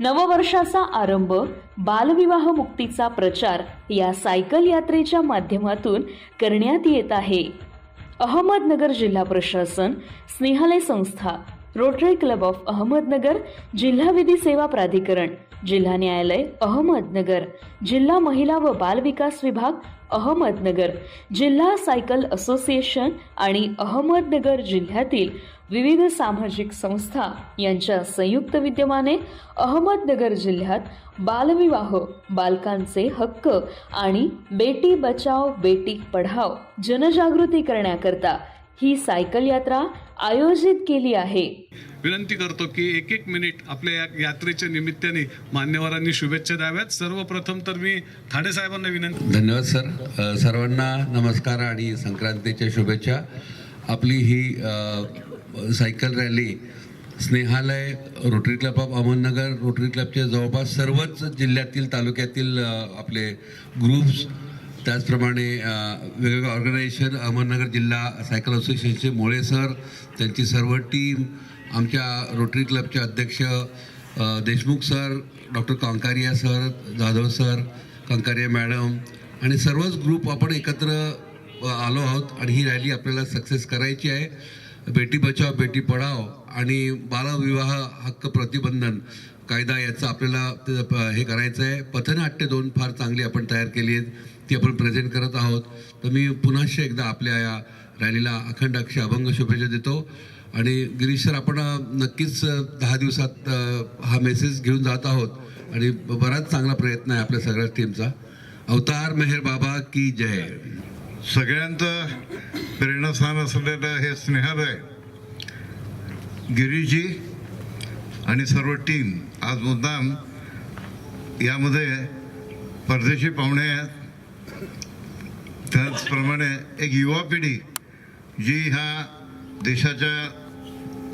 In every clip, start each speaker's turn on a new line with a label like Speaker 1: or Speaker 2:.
Speaker 1: नववर्षाचा आरंभ बालविवाह मुक्तीचा प्रचार या सायकल यात्रेच्या माध्यमातून करण्यात येत आहे. अहमदनगर जिल्हा प्रशासन स्नेहालय संस्था रोटरी क्लब ऑफ अहमदनगर जिल्हा विधी सेवा प्राधिकरण जिल्हा न्यायालय अहमदनगर जिल्हा महिला व बाल विकास विभाग अहमदनगर जिल्हा सायकल असोसिएशन आणि अहमदनगर जिल्ह्यातील विविध सामाजिक संस्था यांच्या संयुक्त विद्यमाने अहमदनगर जिल्ह्यात बालविवाह बालकांचे हक्क आणि बेटी बचाव बेटी पढाव जनजागृती करण्याकरता ही सायकल यात्रा आयोजित केली आहे.
Speaker 2: विनंती करतो की एक एक मिनिट आपल्या या यात्रेच्या निमित्ताने मान्यवरांनी शुभेच्छा द्याव्यात. सर्वप्रथम तर मी ठाणे साहेबांना विनंती
Speaker 3: धन्यवाद सर. सर्वांना नमस्कार आणि संक्रांतीच्या शुभेच्छा. आपली ही cycle rally Snehalaya rotary club of Ahmednagar rotary क्लबचे जवळपास सर्वच जिल्ह्यातील तालुक्यातील आपले ग्रुप्स त्याचप्रमाणे वेगवेगळ्या वेगवेगळे ऑर्गनायझेशन अहमदनगर जिल्हा सायकल असोसिएशनचे मोळे सर त्यांची सर्व टीम आमच्या रोटरी क्लबचे अध्यक्ष Deshmukh sir doctor Kankaria sir Jadhav sir Kankaria madam आणि सर्वच ग्रुप आपण एकत्र आलो आहोत आणि ही रॅली आपल्याला सक्सेस करायची आहे. बेटी बचाव बेटी पढाव आणि बालविवाह हक्क प्रतिबंधन कायदा याचं आपल्याला प- हे करायचं आहे पथनाट्य दोन फार चांगली आपण तयार केली आहेत. ती आपण प्रेझेंट करत आहोत. तर मी पुन्हाशी एकदा आपल्या या रॅलीला अखंड अक्ष अभंग शुभेच्छा देतो. आणि गिरीश सर आपण नक्कीच दहा दिवसात हा मेसेज घेऊन जात आहोत. आणि बराच चांगला प्रयत्न आहे आपल्या सगळ्या टीमचा अवतार मेहर बाबा की जय.
Speaker 4: सगळ्यांचं प्रेरणास्थान असलेलं हे स्नेहालय गिरीजी आणि सर्व टीम आज मुद्दाम यामध्ये परदेशी पाहुणे आहेत. त्याचप्रमाणे एक युवा पिढी जी ह्या देशाच्या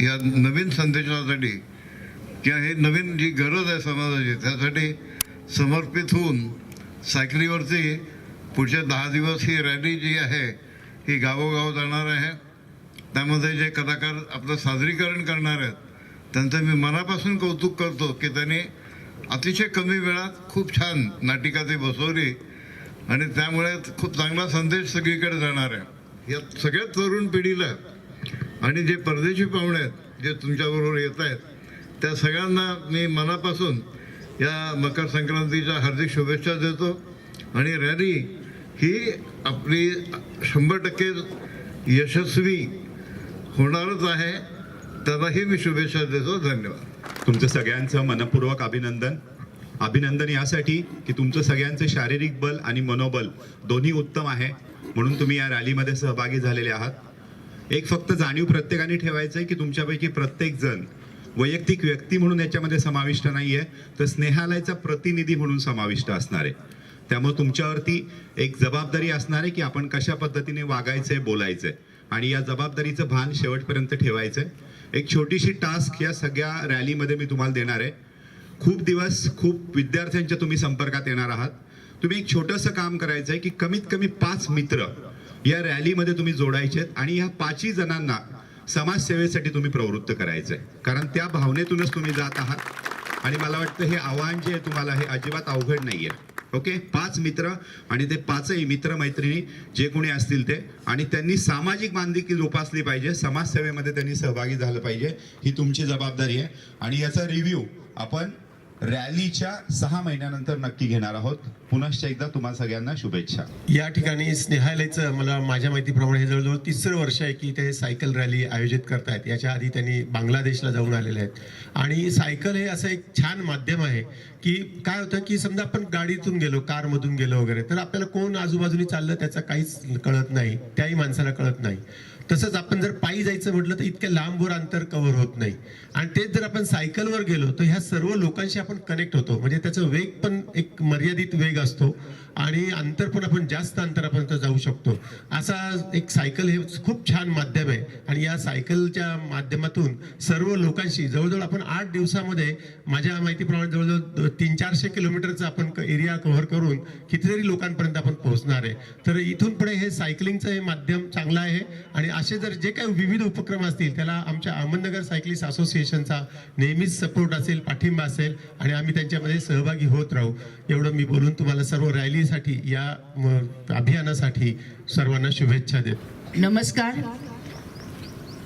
Speaker 4: या नवीन संदेशासाठी किंवा हे नवीन जी गरज आहे समाजाची त्यासाठी समर्पित होऊन सायकलीवरती पुढचे दहा दिवस ही रॅली जी आहे ही गावोगाव जाणार आहे. त्यामध्ये जे कलाकार आपलं सादरीकरण करणार आहेत त्यांचं मी मनापासून कौतुक करतो की त्यांनी अतिशय कमी वेळात खूप छान नाटिका ती बसवली. आणि त्यामुळे खूप चांगला संदेश सगळीकडे जाणार आहे. या सगळ्या तरुण पिढीला आणि जे परदेशी पाहुणे आहेत जे तुमच्याबरोबर येत आहेत त्या सगळ्यांना मी मनापासून या मकर संक्रांतीच्या हार्दिक शुभेच्छा देतो. आणि रॅली ही आपली शंभर टक्के यशस्वी होणारच आहे. त्यालाही मी शुभेच्छा देतो. धन्यवाद.
Speaker 5: तुमचं सगळ्यांचं मनपूर्वक अभिनंदन. अभिनंदन यासाठी की तुमचं सगळ्यांचं शारीरिक बल आणि मनोबल दोन्ही उत्तम आहे. म्हणून तुम्ही या रॅलीमध्ये सहभागी झालेले आहात. एक फक्त जाणीव प्रत्येकाने ठेवायचं आहे की तुमच्यापैकी प्रत्येक जण वैयक्तिक व्यक्ती म्हणून याच्यामध्ये समाविष्ट नाही आहे तर स्नेहालयाचा प्रतिनिधी म्हणून समाविष्ट असणार आहे. त्यामुळे तुमच्यावरती एक जबाबदारी असणार आहे की आपण कशा पद्धतीने वागायचंय बोलायचंय. आणि या जबाबदारीचं भान शेवटपर्यंत ठेवायचंय. एक छोटीशी टास्क या सगळ्या रॅलीमध्ये मी तुम्हाला देणार आहे. खूप दिवस खूप विद्यार्थ्यांच्या तुम्ही संपर्कात येणार आहात. तुम्ही एक छोटंसं काम करायचं आहे की कमीत कमी पाच मित्र या रॅलीमध्ये तुम्ही जोडायचे आहेत आणि या पाचही जणांना समाजसेवेसाठी तुम्ही प्रवृत्त करायचं आहे कारण त्या भावनेतूनच तुम्ही जात आहात. आणि मला वाटतं हे आव्हान जे आहे तुम्हाला हे अजिबात अवघड नाही आहे ओके? पाच मित्र आणि ते पाचही मित्र मैत्रिणी जे कोणी असतील ते. आणि त्यांनी सामाजिक बांधिलकी जोपासली पाहिजे. समाजसेवेमध्ये त्यांनी सहभागी झालं पाहिजे. ही तुमची जबाबदारी आहे. आणि याचा रिव्ह्यू आपण रॅलीच्या सहा महिन्यानंतर नक्की घेणार आहोत. पुनश्च एकदा तुम्हाला सगळ्यांना शुभेच्छा.
Speaker 6: या ठिकाणी स्नेहालयचं मला माझ्या माहितीप्रमाणे हे जवळजवळ तिसरं वर्ष आहे की ते सायकल रॅली आयोजित करतायत. याच्या आधी त्यांनी बांगलादेशला जाऊन आलेले आहेत. आणि सायकल हे असं एक छान माध्यम आहे की काय होतं की समजा आपण गाडीतून गेलो कारमधून गेलो वगैरे तर आपल्याला कोण आजूबाजूनी चाललं त्याचा काहीच कळत नाही. त्याही माणसाला कळत नाही. तसंच आपण जर पायी जायचं म्हटलं तर इतक्या लांबवर अंतर कव्हर होत नाही. आणि तेच जर आपण सायकलवर गेलो तर ह्या सर्व लोकांशी आपण कनेक्ट होतो. म्हणजे त्याचा वेग पण एक मर्यादित वेग असतो. आणि अंतर पण आपण जास्त अंतरापर्यंत जाऊ शकतो. असा एक सायकल हे खूप छान माध्यम आहे. आणि या सायकलच्या माध्यमातून सर्व लोकांशी जवळजवळ आपण आठ दिवसामध्ये माझ्या माहितीप्रमाणे जवळजवळ तीन चारशे किलोमीटरचा आपण एरिया कव्हर करून कितीतरी लोकांपर्यंत आपण पोहोचणार आहे. तर इथून पुढे हे सायकलिंगचं हे माध्यम चांगलं आहे. आणि असे जर जे काही विविध उपक्रम असतील त्याला आमच्या अहमदनगर सायकलिस्ट असोसिएशनचा नेहमीच सपोर्ट असेल पाठिंबा असेल आणि आम्ही त्यांच्यामध्ये सहभागी होत राहू. एवढं मी बोलून तुम्हाला सर्व रॅलीसाठी या अभियानासाठी सर्वांना शुभेच्छा देत.
Speaker 7: नमस्कार.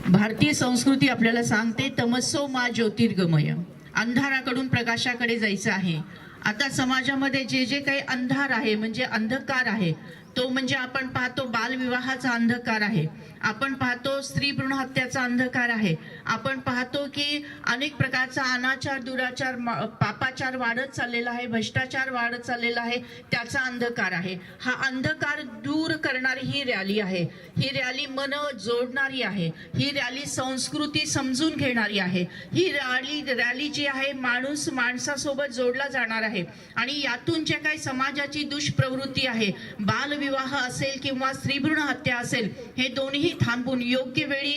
Speaker 7: भारतीय संस्कृती आपल्याला सांगते तमस्सो मा ज्योतिर्गमय. अंधाराकडून प्रकाशाकडे जायचं आहे. आता समाजामध्ये जे जे काही अंधार आहे म्हणजे अंधकार आहे तो म्हणजे आपण पाहतो बालविवाहाचा अंधकार आहे. आपण पाहतो स्त्री भ्रूण हत्याचा अंधकार आहे. आपण पाहतो की अनेक प्रकारचा अनाचार दुराचार पापाचार वाढत चाललेला आहे भ्रष्टाचार वाढत चाललेला आहे त्याचा अंधकार आहे. हा अंधकार दूर करणारी ही रॅली आहे. ही रॅली मन जोडणारी आहे. ही रॅली संस्कृती समजून घेणारी आहे. ही रॅली रॅली जी आहे माणूस माणसासोबत जोडला जाणार आहे. आणि यातून जे काही समाजाची दुष्प्रवृत्ती आहे बालविवाह असेल किंवा स्त्रीभ्रूण हत्या असेल हे दोन्ही थांबून योग्य वेळी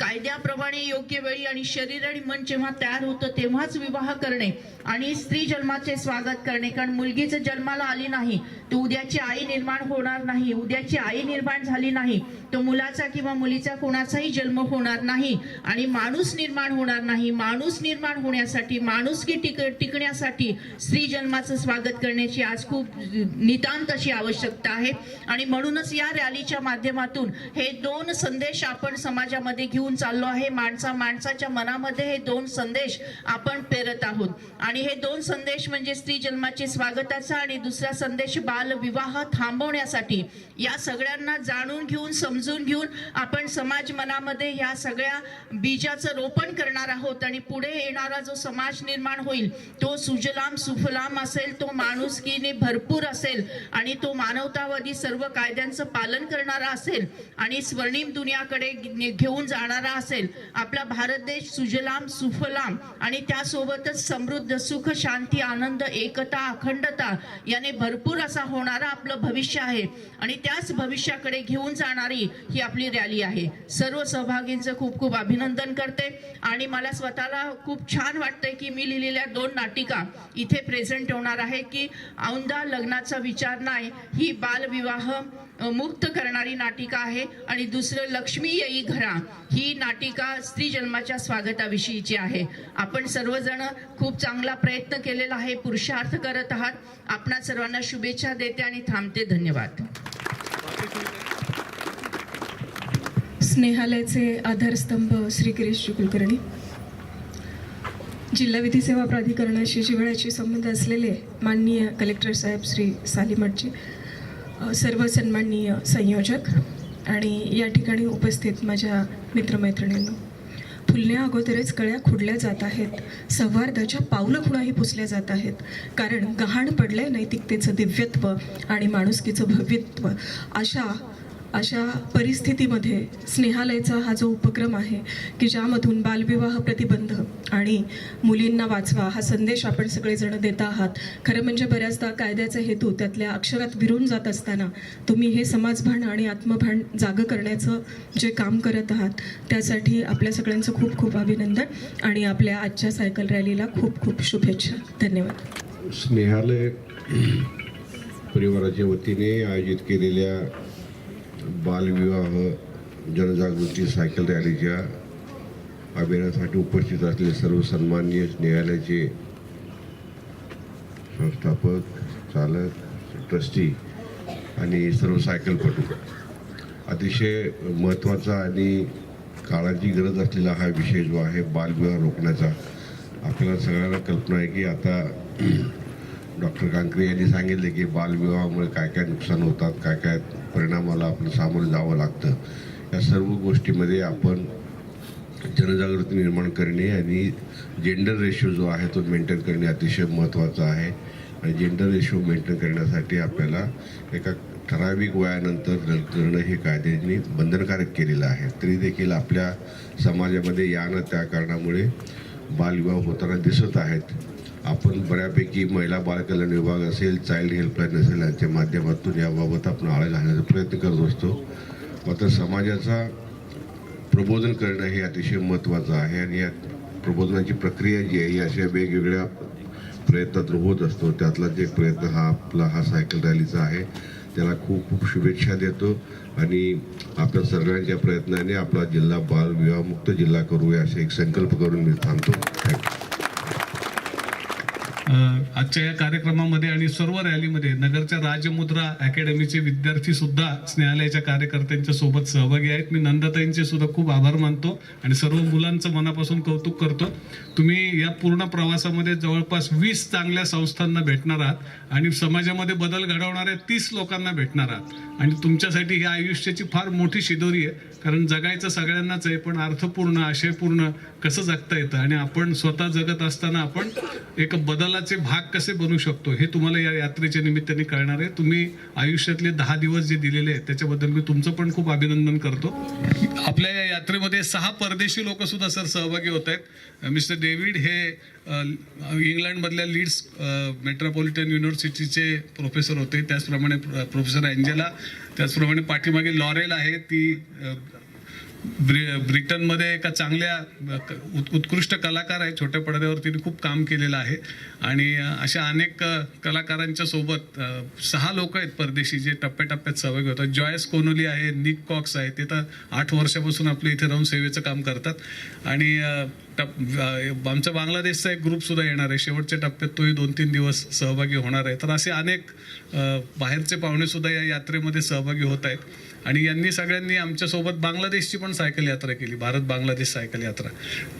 Speaker 7: कायद्याप्रमाणे योग्य वेळी आणि शरीर आणि मन जेव्हा तयार होतं तेव्हाच विवाह करणे आणि स्त्री जन्माचे स्वागत करणे. कारण मुलगीचं जन्माला आली नाही तर उद्याची आई निर्माण होणार नाही उद्याची आई निर्माण झाली नाही तो मुलाचा किंवा मुलीचा कोणाचाही जन्म होणार नाही आणि माणूस निर्माण होणार नाही. माणूस निर्माण होण्यासाठी माणुसकी टिक टिकण्यासाठी स्त्री जन्माचं स्वागत करण्याची आज खूप नितांत अशी आवश्यकता आहे. आणि म्हणूनच या रॅलीच्या माध्यमातून हे दोन संदेश आपण समाजामध्ये घेऊन चाललो आहे. माणसा माणसाच्या मनामध्ये हे दोन संदेश आपण पेरत आहोत. आणि हे दोन संदेश म्हणजे स्त्री जन्माचे स्वागताचा आणि दुसरा संदेश बालविवाह थांबवण्यासाठी. या सगळ्यांना जाणून घेऊन समजून घेऊन आपण समाज मनामध्ये ह्या सगळ्या बीजाचं रोपण करणार आहोत आणि पुढे येणारा जो समाज निर्माण होईल तो सुजलाम सुफलाम असेल तो माणुसकीने भरपूर असेल आणि तो मानवतावादी सर्व कायद्यांचं पालन करणारा असेल. आणि स्वर्णिम दुनियाकडे घेऊन जाणारा असेल आपला भारत देश सुजलाम सुफलाम आणि त्यासोबतच समृद्ध सुख शांती आनंद एकता अखंडता याने भरपूर असा होणारा आपलं भविष्य आहे. आणि त्याच भविष्याकडे घेऊन जाणारी ही आपली रॅली आहे. सर्व सहभागींचं खूप खूप अभिनंदन करते. आणि मला स्वतःला खूप छान वाटतंय की मी लिहिलेल्या दोन नाटिका इथे प्रेझेंट होणार आहे की औंदा लग्नाचा विचार नाही ही बालविवाह मुक्त करणारी नाटिका आहे आणि दुसरं लक्ष्मी येई घरा. ही नाटिका स्त्री जन्माच्या स्वागताविषयीची आहे. आपण सर्वजण खूप चांगला प्रयत्न केलेला आहे. पुरुषार्थ करत आहात. आपणा सर्वांना शुभेच्छा देते आणि थांबते. धन्यवाद.
Speaker 8: स्नेहालयाचे आधारस्तंभ श्री गिरीश कुलकर्णी. जिल्हा विधी सेवा प्राधिकरणाशी जिव्हाळ्याशी संबंध असलेले माननीय कलेक्टर साहेब श्री सालीमठजी सर्व सन्माननीय संयोजक आणि या ठिकाणी उपस्थित माझ्या मित्रमैत्रिणींनो फुलण्या अगोदरच कळ्या खुडल्या जात आहेत सौहार्दाच्या पावलं खुणाही पुसल्या जात आहेत कारण गहाण पडलंय नैतिकतेचं दिव्यत्व आणि माणुसकीचं भव्यत्व. अशा अशा परिस्थितीमध्ये स्नेहालयचा हा जो उपक्रम आहे की ज्यामधून बालविवाह प्रतिबंध आणि मुलींना वाचवा हा संदेश आपण सगळेजण देत आहात. खरं म्हणजे बऱ्याचदा कायद्याचा हेतू त्यातल्या अक्षरात विरून जात असताना तुम्ही हे समाजभान आणि आत्मभान जागं करण्याचं जे काम करत आहात त्यासाठी आपल्या सगळ्यांचं खूप खूप अभिनंदन आणि आपल्या आजच्या सायकल रॅलीला खूप खूप शुभेच्छा. धन्यवाद.
Speaker 9: स्नेहालय परिवाराच्या वतीने आयोजित केलेल्या बालविवाह जनजागृती सायकल रॅलीच्या अभियानासाठी उपस्थित असलेले सर्व सन्माननीय न्यायालयाचे संस्थापक चालक ट्रस्टी आणि सर्व सायकलपटू. अतिशय महत्त्वाचा आणि काळाची गरज असलेला हा विषय जो आहे बालविवाह रोखण्याचा. आपल्याला सगळ्यांना कल्पना आहे की आता डॉक्टर कांकरे यांनी सांगितले की बालविवाहामुळे काय काय नुकसान होतात काय काय परिणामाला आपलं सामोरं जावं लागतं. या सर्व गोष्टीमध्ये आपण जनजागृती निर्माण करणे आणि जेंडर रेशो जो आहे तो मेंटेन करणे अतिशय महत्त्वाचं आहे. आणि जेंडर रेशो मेंटेन करण्यासाठी आपल्याला एका ठराविक वयानंतर लग्न करणं हे कायद्याने बंधनकारक केलेलं आहे. तरी देखील आपल्या समाजामध्ये या ना त्या कारणामुळे बालविवाह होताना दिसत आहेत. आपण बऱ्यापैकी महिला बालकल्याण विभाग असेल चाइल्ड हेल्पलाईन असेल यांच्या माध्यमातून याबाबत आपण आळा घालण्याचा प्रयत्न करत असतो. मात्र समाजाचा प्रबोधन करणं हे अतिशय महत्त्वाचं आहे आणि या प्रबोधनाची प्रक्रिया जी आहे ही अशा वेगवेगळ्या प्रयत्नातून होत असतो. त्यातला जे प्रयत्न हा आपला हा सायकल रॅलीचा आहे त्याला खूप खूप शुभेच्छा देतो. आणि आपल्या सगळ्यांच्या प्रयत्नाने आपला जिल्हा बाल विवाहमुक्त जिल्हा करूया असे एक संकल्प करून मी थांबतो. थँक्यू
Speaker 2: आजच्या या कार्यक्रमामध्ये आणि सर्व रॅलीमध्ये नगरच्या राजमुद्रा अकॅडमीचे विद्यार्थी सुद्धा स्नेहालयाच्या कार्यकर्त्यांच्या सोबत सहभागी आहेत. मी नंदाताईंचे सुद्धा खूप आभार मानतो आणि सर्व मुलांचं मनापासून कौतुक करतो. तुम्ही या पूर्ण प्रवासामध्ये जवळपास वीस चांगल्या संस्थांना भेटणार आहात आणि समाजामध्ये बदल घडवणाऱ्या तीस लोकांना भेटणार आहात. आणि तुमच्यासाठी ही आयुष्याची फार मोठी शिदोरी आहे. कारण जगायचं सगळ्यांनाच आहे पण अर्थपूर्ण आशयपूर्ण कसं जगता येतं? आणि आपण स्वतः जगत असताना आपण एक बदलाचे भाग कसे बनू शकतो? हे तुम्हाला या यात्रेच्या निमित्ताने कळणार आहे. तुम्ही आयुष्यातले दहा दिवस जे दिलेले आहेत त्याच्याबद्दल मी तुमचं पण खूप अभिनंदन करतो. आपल्या या यात्रेमध्ये सहा परदेशी लोक सुद्धा सर सहभागी होत आहेत. मिस्टर डेव्हिड हे इंग्लंडमधल्या लीड्स मेट्रोपॉलिटन युनिव्हर्सिटीचे प्रोफेसर होते. त्याचप्रमाणे प्र- प्रोफेसर अँजेला त्याचप्रमाणे पाठीमागे लॉरेल आहे. ती ब्रि ब्रिटनमध्ये एका चांगल्या क- उत्- उत्कृष्ट कलाकार आहे छोट्या पडद्यावर तिने खूप काम केलेलं आहे. आणि अशा अनेक कलाकारांच्या सोबत सहा लोक आहेत परदेशी जे टप्प्याटप्प्यात सहभागी होतात. जॉयस कोनोली आहे निक कॉक्स आहे. ते तर आठ वर्षापासून आपल्या इथे राहून सेवेचं काम करतात. आणि टप आमचा बांगलादेशचा एक ग्रुप सुद्धा येणार आहे. शेवटच्या टप्प्यात तोही दोन तीन दिवस सहभागी होणार आहे. तर असे अनेक बाहेरचे पाहुणे सुद्धा या यात्रेमध्ये सहभागी होत आहेत. आणि यांनी सगळ्यांनी आमच्यासोबत बांगलादेशची पण सायकल यात्रा केली भारत बांगलादेश सायकल यात्रा.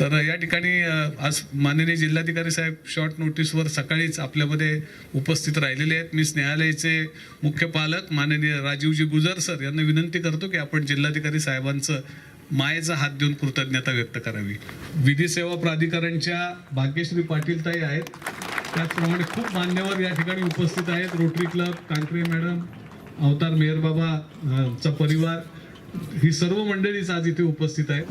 Speaker 2: तर या ठिकाणी आज माननीय जिल्हाधिकारी साहेब शॉर्ट नोटीसवर सकाळीच आपल्यामध्ये उपस्थित राहिलेले आहेत. मी स्नेहालयाचे मुख्य पालक माननीय राजीवजी गुजर सर यांना विनंती करतो की आपण जिल्हाधिकारी साहेबांचं मायेचा हात देऊन कृतज्ञता व्यक्त करावी. विधी सेवा प्राधिकरणच्या भाग्यश्री पाटील ताई आहेत. त्याचप्रमाणे खूप मान्यवर या ठिकाणी उपस्थित आहेत. रोटरी क्लब कांकरे मॅडम अवतार मेहर बाबा चा परिवार ही सर्व मंडळीच आज इथे उपस्थित आहे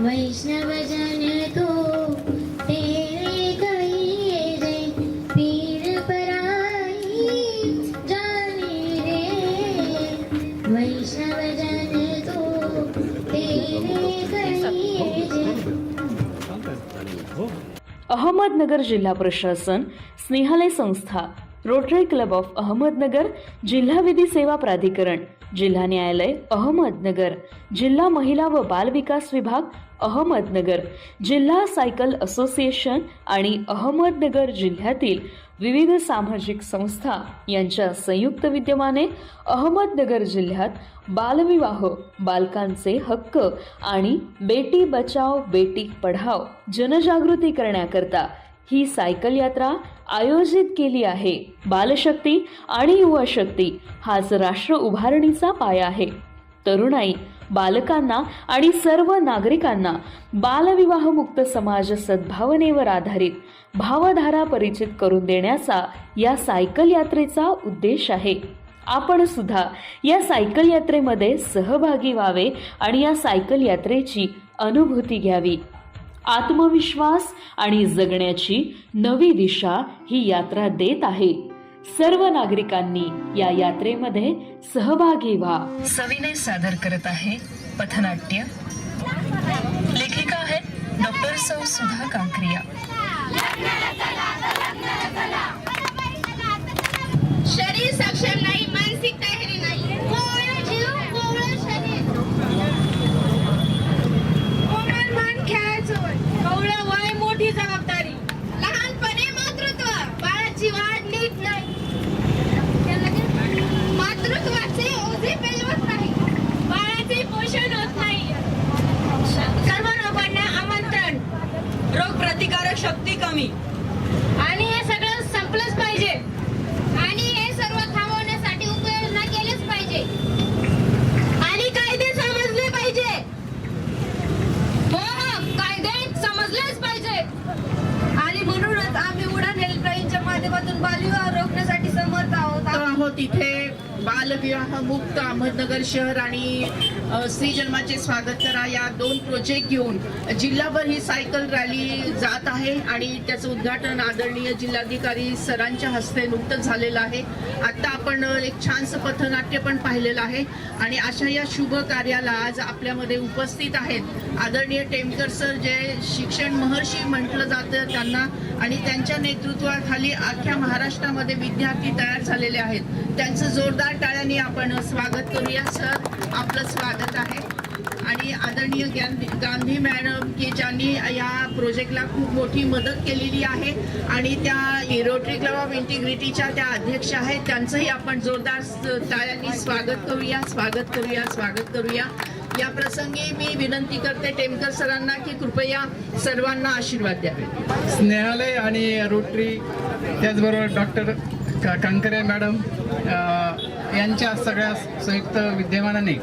Speaker 10: वैष्णव
Speaker 1: अहमदनगर जिल्हा प्रशासन स्नेहालय संस्था रोटरी क्लब ऑफ अहमदनगर जिल्हा विधी सेवा प्राधिकरण जिल्हा न्यायालय अहमदनगर जिल्हा महिला व बाल विकास विभाग अहमदनगर जिल्हा सायकल असोसिएशन आणि अहमदनगर जिल्ह्यातील विविध सामाजिक संस्था यांच्या संयुक्त विद्यमाने अहमदनगर जिल्ह्यात बालविवाह बालकांचे हक्क आणि बेटी बचाव बेटी पढाव जनजागृती करण्याकरता ही सायकल यात्रा आयोजित केली आहे. बालशक्ती आणि युवा शक्ती हाच राष्ट्र उभारणीचा पाया आहे. तरुणाई बालकांना आणि सर्व नागरिकांना बालविवाहमुक्त समाज सद्भावनेवर आधारित भावधारा परिचित करून देण्याचा या सायकल यात्रेचा उद्देश आहे. आपण सुद्धा या सायकल यात्रेमध्ये सहभागी व्हावे आणि या सायकल यात्रेची अनुभूती घ्यावी. आत्मविश्वास आणि जगण्याची नवी दिशा ही यात्रा देत आहे. सर्व नागरिकांनी या यात्रेमध्ये सहभागी व्हा
Speaker 11: सविनय सादर करत आहे पथनाट्य लेखिका आहेत डॉक्टर सौ सुधा कांक्रिया
Speaker 10: शरीर सक्षम नाही मानसिक तयारी नाही कोवळं जीव कोवळं शरीर कोमल मन खेळायचं वय कवळं वय मोठी जबाबदारी लहानपणे मातृत्व बाळाची वाढ नीट नाही मातृत्वाचे ओझे पेलवत नाही बाळाचे पोषण होत नाही सर्व रोगांना आमंत्रण रोग प्रतिकारक शक्ती कमी आणि हे सगळं संपलंच पाहिजे आणि हे सर्व थांबवण्यासाठी उपाययोजना केलेच पाहिजे आणि कायदे समजले पाहिजे हो हो कायदे समजलेच पाहिजे आणि तिथे बालविवाह
Speaker 7: इथे बालविवाह मुक्त अहमदनगर शहर आणि अ, स्त्री जन्माचे स्वागत करा. या दोन प्रोजेक्ट घेऊन जिल्हाभर ही सायकल रॅली जात आहे आणि त्याचं उद्घाटन आदरणीय जिल्हाधिकारी सरांच्या हस्ते नुकतंच झालेलं आहे. आत्ता आपण एक छानसं पथनाट्य पण पाहिलेलं आहे आणि अशा या शुभ कार्याला आज आपल्यामध्ये उपस्थित आहेत. आदरणीय टेमकर सर जे शिक्षण महर्षी म्हटलं जातं त्यांना आणि त्यांच्या नेतृत्वाखाली अख्ख्या महाराष्ट्रामध्ये विद्यार्थी तयार झालेले आहेत. त्यांचं जोरदार टाळ्यांनी आपण स्वागत करूया सर. आपलं स्वागत आहे. आणि आदरणीय गांधी गांधी मॅडम की ज्यांनी या प्रोजेक्टला खूप मोठी मदत केलेली आहे आणि त्या रोटरी क्लब ऑफ इंटिग्रिटीच्या त्या अध्यक्ष आहेत त्यांचंही आपण जोरदार टाळ्यांनी स्वागत करूया स्वागत करूया स्वागत करूया. या प्रसंगी मी विनंती करते टेमकर सरांना की कृपया सर्वांना आशीर्वाद द्यावे.
Speaker 12: स्नेहालय आणि रोटरी त्याचबरोबर डॉक्टर का कांकरे मॅडम यांच्या सगळ्या संयुक्त विद्यमानाने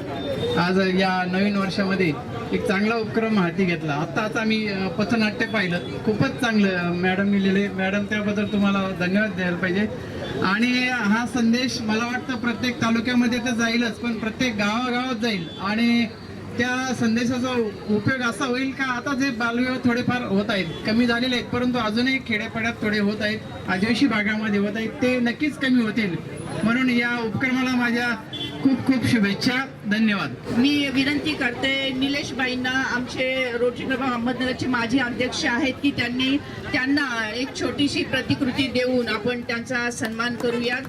Speaker 12: आज या नवीन वर्षामध्ये एक चांगला उपक्रम हाती घेतला. आत्ताच आम्ही पथनाट्य पाहिलं. खूपच चांगलं मॅडमनी लिहिले. मॅडम त्याबद्दल तुम्हाला धन्यवाद द्यायला पाहिजे. आणि हा संदेश मला वाटतं प्रत्येक तालुक्यामध्ये तर जाईलच पण प्रत्येक गावागावात जाईल. आणि त्या संदेशाचा उपयोग असा होईल का? आता जे बालविवाह थोडेफार होत आहेत कमी झालेले आहेत परंतु अजूनही खेड्यापाड्यात थोडे होत आहेत आदिवासी भागामध्ये होत आहेत ते नक्कीच कमी होतील. म्हणून या उपक्रमाला माझ्या खूप खूप शुभेच्छा. धन्यवाद.
Speaker 7: मी विनंती करते निलेश बाईंना आमचे रोटरी अहमदनगरचे माजी अध्यक्ष आहेत की त्यांनी त्यांना एक छोटीशी प्रतिकृती देऊन आपण त्यांचा सन्मान करूयात.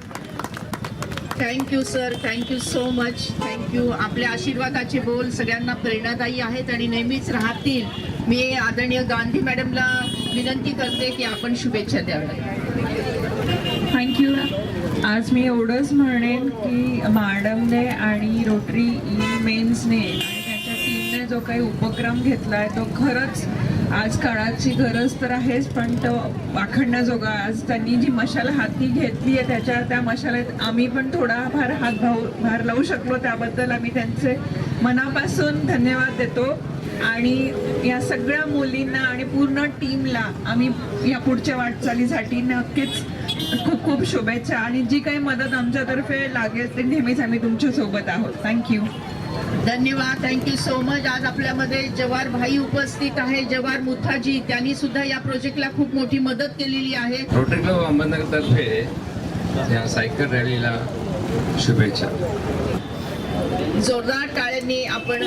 Speaker 7: Thank you sir thank you so much thank you आपल्या आशीर्वादाचे बोल सगळ्यांना प्रेरणादायी आहेत आणि नेहमीच राहतील. मी आदरणीय गांधी मॅडमला विनंती करते की आपण शुभेच्छा द्याव्या
Speaker 13: थँक्यू आज मी एवढंच म्हणेन की मॅडमने आणि रोटरी ई मेन्सने आणि त्यांच्या टीमने जो काही उपक्रम घेतला आहे तो खरंच आज काळाची गरज तर आहेच पण तो वाखडण्याजोगा आज त्यांनी जी मशाल हाती घेतली आहे त्याच्या त्या मशालेत आम्ही पण थोडाफार हातभाव भार लावू शकलो. त्याबद्दल आम्ही त्यांचे मनापासून धन्यवाद देतो. आणि या सगळ्या मुलींना आणि पूर्ण टीमला आम्ही या पुढच्या वाटचालीसाठी नक्कीच खूप खूप शुभेच्छा आणि जी काही मदत आमच्यातर्फे लागेल ते नेहमीच आम्ही तुमच्यासोबत आहोत थँक्यू
Speaker 7: धन्यवाद. थँक्यू सो मच आज आपल्यामध्ये जवार भाई उपस्थित आहे. जवार मुथाजी त्यांनी सुद्धा या प्रोजेक्टला खूप मोठी मदत केलेली आहे.
Speaker 14: रोटरी क्लब अहमदनगरतर्फे या सायकल रॅलीला शुभेच्छा.
Speaker 7: जोरदार टाळ्यांनी आपण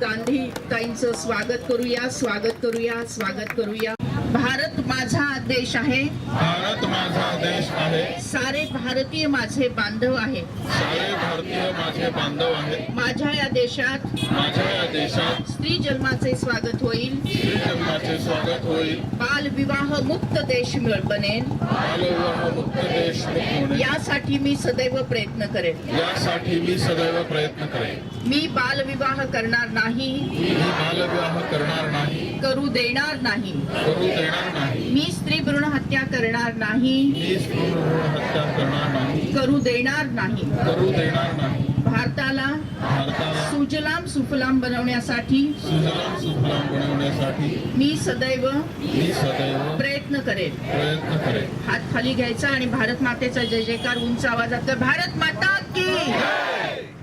Speaker 7: गांधी ताईंचं स्वागत करूया स्वागत करूया स्वागत करूया. भारत माझा देश आहे.
Speaker 6: भारत माझा देश आहे.
Speaker 7: सारे भारतीय माझे बांधव आहे.
Speaker 6: सारे भारतीय माझे बांधव आहेत.
Speaker 7: माझ्या या देशात
Speaker 6: माझ्या या देशात
Speaker 7: स्त्री जन्माचे स्वागत होईल.
Speaker 6: स्त्री जन्माचे स्वागत होईल.
Speaker 7: बाल विवाह मुक्त देश मिळ- बनेल.
Speaker 6: बालविवाह मुक्त देश मुक्त होणे
Speaker 7: यासाठी मी सदैव प्रयत्न करेन.
Speaker 6: यासाठी मी सदैव प्रयत्न करेन.
Speaker 7: मी बालविवाह करणार नाही.
Speaker 6: मी बालविवाह करणार नाही.
Speaker 7: करू देणार नाही.
Speaker 6: करू देणार नाही.
Speaker 7: मी स्त्री भ्रूण हत्या करणार नाही.
Speaker 6: मी भ्रूण हत्या करणार नाही.
Speaker 7: करू देणार नाही.
Speaker 6: करू देणार नाही.
Speaker 7: भारताला
Speaker 6: भारताला
Speaker 7: सुजलाम सुफलाम बनवण्यासाठी
Speaker 6: सुजलाम सुफलाम बनवण्यासाठी
Speaker 7: मी सदैव
Speaker 6: मी सदैव
Speaker 7: प्रयत्न करेन
Speaker 6: प्रयत्न करेन
Speaker 7: हात खाली घ्यायचा आणि भारत मातेचा जय जयकार उंच आवाजात. भारत माता की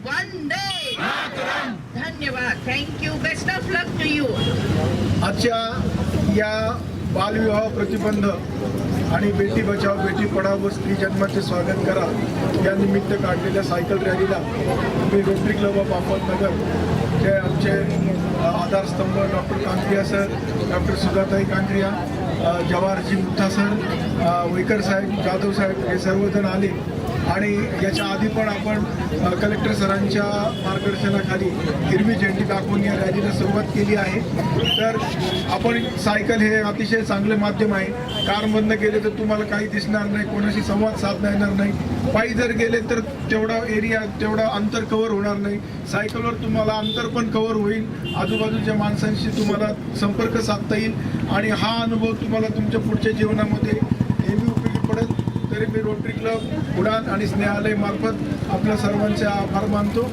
Speaker 7: वंदे. धन्यवाद. Thank you best of luck to you
Speaker 12: आजच्या या बालविवाह प्रतिबंध आणि बेटी बचाव बेटी पढाव व स्त्री जन्माचे स्वागत करा या निमित्त काढलेल्या सायकल रॅलीला मी रोटरी क्लब ऑफ अहमदनगर जे आमचे आधारस्तंभ doctor Kankaria sir doctor Sudhatai Kankaria Jawaharji Mutha sir Vaikar साहेब जाधव साहेब हे सर्वजण आले. आणि याच्या आधी पण आपण कलेक्टर सरांच्या मार्गदर्शनाखाली हिरवी झेंडी दाखवून या रॅलीला सुरुवात केली आहे. तर आपण सायकल हे अतिशय चांगले माध्यम आहे. कारमधनं गेले तर तुम्हाला काही दिसणार नाही कोणाशी संवाद साधता येणार नाही. पायी जर गेले तर तेवढा एरिया तेवढा अंतर कव्हर होणार नाही. सायकलवर तुम्हाला अंतर पण कव्हर होईल. आजूबाजूच्या माणसांशी तुम्हाला संपर्क साधता येईल. आणि हा अनुभव तुम्हाला तुमच्या पुढच्या जीवनामध्ये तरी मी रोटरी क्लब उडान आणि स्नेहालय मार्फत आपल्या सर्वांचे आभार मानतो.